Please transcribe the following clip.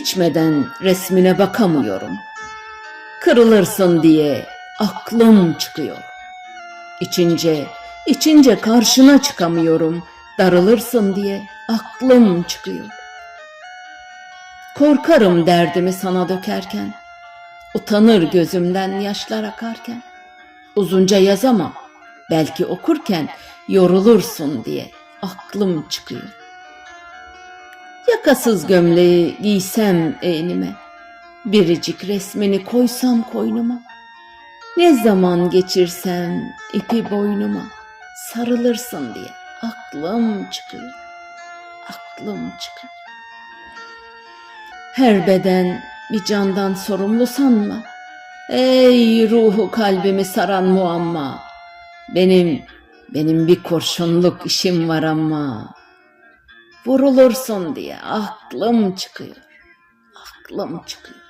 İçmeden resmine bakamıyorum. Kırılırsın diye aklım çıkıyor. İçince, içince karşına çıkamıyorum. Darılırsın diye aklım çıkıyor. Korkarım derdimi sana dökerken. Utanır gözümden yaşlar akarken. Uzunca yazamam. Belki okurken yorulursun diye aklım çıkıyor. Yakasız gömleği giysem eynime, biricik resmini koysam koynuma, ne zaman geçirsem ipi boynuma, sarılırsın diye aklım çıkıyor, aklım çıkıyor. Her beden bir candan sorumlu sanma. Ey ruhu kalbimi saran muamma. Benim, benim bir kurşunluk işim var ama. Vurulursun diye aklım çıkıyor. Aklım çıkıyor.